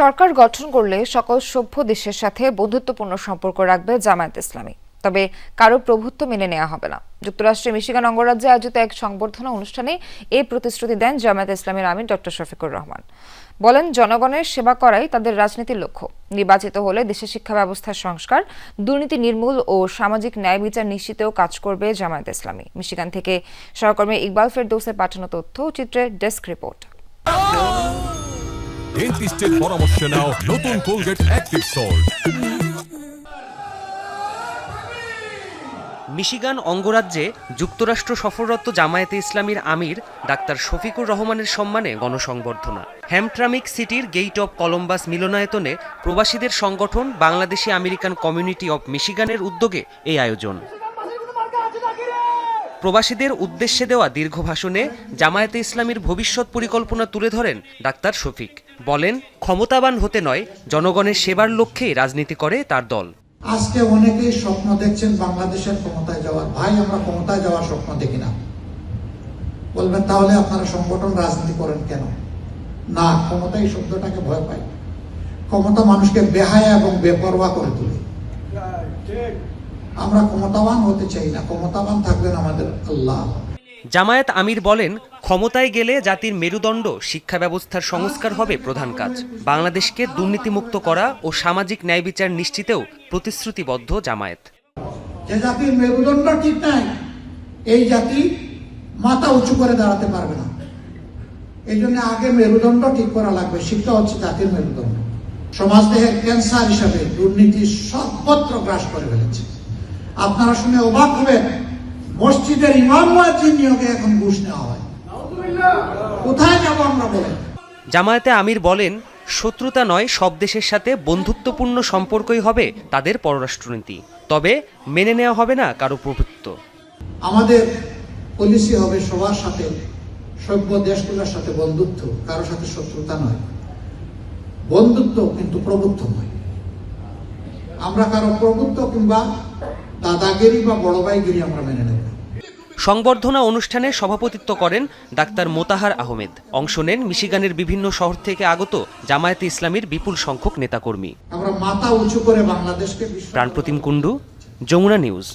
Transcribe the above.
সরকার গঠন করলে সকল সভ্য দেশের সাথে বন্ধুত্বপূর্ণ সম্পর্ক রাখবে জামায়াত ইসলামী। তবে কারও প্রভুত্ব মেনে নেওয়া হবে না। যুক্তরাষ্ট্রের মিশিগান অঙ্গরাজ্যে আয়োজিত এক সংবর্ধনা অনুষ্ঠানে এই প্রতিশ্রুতি দেন জামায়াত ইসলামের আমির ডক্টর শফিকুর রহমান। বলেন, জনগণের সেবা করাই তাদের রাজনীতির লক্ষ্য। নির্বাচিত হলে দেশের শিক্ষা ব্যবস্থার সংস্কার, দুর্নীতি নির্মূল ও সামাজিক ন্যায় বিচার নিশ্চিতেও কাজ করবে জামায়াত ইসলামী। মিশিগান থেকে সহকর্মী ইকবাল ফেরদৌসের পাঠানো তথ্য চিত্রের ডেস্ক রিপোর্ট। ডেন্টিস্টের পরামর্শ নাও নতুন কোলগেট অ্যাক্টিভ সল্ট মিশিগান অঙ্গরাজ্যে যুক্তরাষ্ট্র সফররত জামায়াতে ইসলামীর আমির ডাক্তার শফিকুর রহমানের সম্মানে গণসংবর্ধনা। হ্যামট্রামিক সিটির গেইট অব কলম্বাস মিলনায়তনে প্রবাসীদের সংগঠন বাংলাদেশি আমেরিকান কমিউনিটি অব মিশিগানের উদ্যোগে এই আয়োজন। প্রবাসীদের উদ্দেশ্যে দেওয়া দীর্ঘ ভাষণে জামায়াতে ইসলামীর ভবিষ্যৎ পরিকল্পনা তুলে ধরেন ডাক্তার শফিক। বলেন, ক্ষমতাবান হতে নয়, জনগণের সেবার লক্ষ্যেই রাজনীতি করে তার দল। আজকে অনেকেই স্বপ্ন দেখছেন বাংলাদেশের ক্ষমতায় যাওয়ার। ভাই, আমরা ক্ষমতায় যাওয়ার স্বপ্ন দেখি না। বলবেন, তাহলে আপনারা সংগঠন রাজনীতি করেন কেন? না, ক্ষমতা এই শব্দটাকে ভয় পাই ক্ষমতা মানুষকে বেহায়া এবং বেপরোয়া করে তোলে। আমরা ক্ষমতাবান হতে চাই না ক্ষমতাবান থাকবেন আমাদের আল্লাহ। জামায়াত আমির বলেন ক্ষমতায় গেলে জাতির মেরুদণ্ড শিক্ষা ব্যবস্থার সংস্কার হবে প্রধান কাজ। বাংলাদেশকে দুর্নীতিমুক্ত করা ও সামাজিক ন্যায় বিচার নিশ্চিতেও প্রতিশ্রুতিবদ্ধ জামায়াত। যে জাতির মেরুদণ্ড ঠিক নাই এই জাতি মাথা উঁচু করে দাঁড়াতে পারবে না। এই জন্য আগে মেরুদণ্ড ঠিক করা লাগবে শিক্ষা হচ্ছে জাতির মেরুদণ্ড। সমাজ দেহের ক্যান্সার হিসাবে দুর্নীতি সর্বত্র গ্রাস করে ফেলেছে। আপনারা শুনে অবাক হবেন মসজিদের ইমাম মুয়াজ্জিন নিয়োগে এখন ঘুষ নেওয়া হয়। কোথায় যাব আমরা বলেন? জামায়াতে আমির বলেন শত্রুতা নয় সব দেশের সাথে বন্ধুত্বপূর্ণ সম্পর্কই হবে তাদের পররাষ্ট্রনীতি। তবে মেনে নেওয়া হবে না কারও প্রভুত্ব। আমাদের পলিসি হবে সবার সাথে সভ্য দেশগুলোর সাথে বন্ধুত্ব কারোর সাথে শত্রুতা নয়। বন্ধুত্ব কিন্তু প্রভুত্ব নয়। আমরা কারও প্রভুত্ব কিংবা দাদাগিরি বা বড় ভাইগিরি আমরা মেনে নেব। সংবর্ধনা অনুষ্ঠানে সভাপতিত্ব করেন ডাক্তার মোতাহার আহমেদ। অংশ নেন মিশিগানের বিভিন্ন শহর থেকে আগত জামায়াতে ইসলামীর বিপুল সংখ্যক নেতাকর্মী। আমরা মাথা উঁচু করে বাংলাদেশকে প্রাণপ্রতিম কুণ্ডু যমুনা নিউজ।